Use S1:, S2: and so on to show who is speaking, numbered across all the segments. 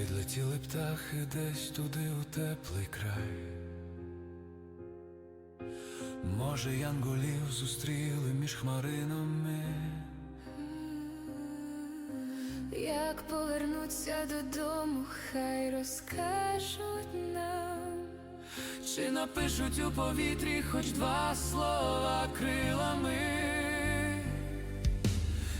S1: Відлетіли птахи десь туди у теплий край. Може, янголів зустріли між хмаринами.
S2: Як повернуться додому, хай розкажуть нам.
S1: Чи напишуть у повітрі хоч два слова крилами?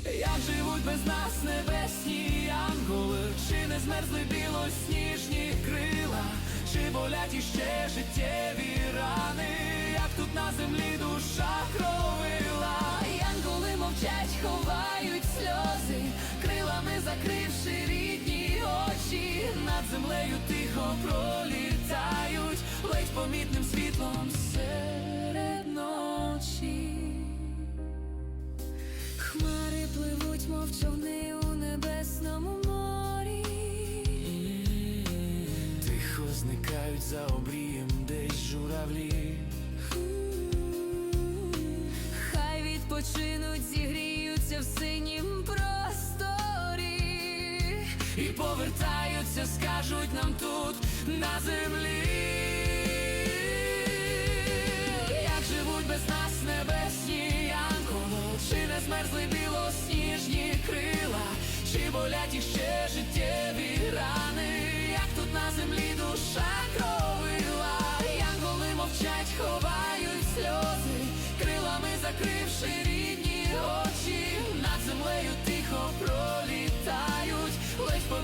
S1: Як живуть без нас небесні янголи, чи не змерзли білосніжні крила, чи болять іще життєві рани, як тут на землі душа кровила,
S2: Янголи мовчать, ховають сльози, крилами закривши рідні очі,
S1: над землею тихо пролітають, зникають за обрієм десь журавлі.
S2: Хай відпочинуть, зігріються в синім просторі.
S1: І повертаються, скажуть нам тут на землі. Як живуть без нас небесні янголи, чи не змерзли білосніжні крила, чи болять іще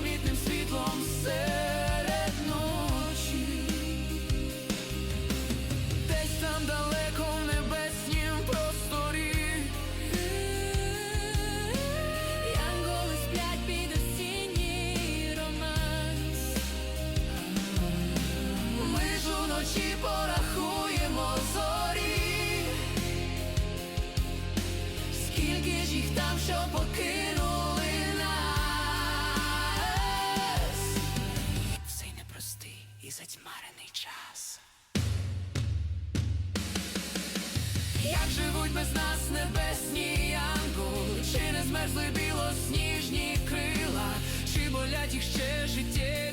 S1: ледь світлом серед ночі. Десь там далеко в небеснім просторі.
S2: Янголи сплять під осінній романс.
S1: Ми ж уночі порахуємо зорі. Скільки ж їх там, що покинули як живуть без нас небесні янку, чи не змерзли білосніжні крила, чи болять їх ще життя?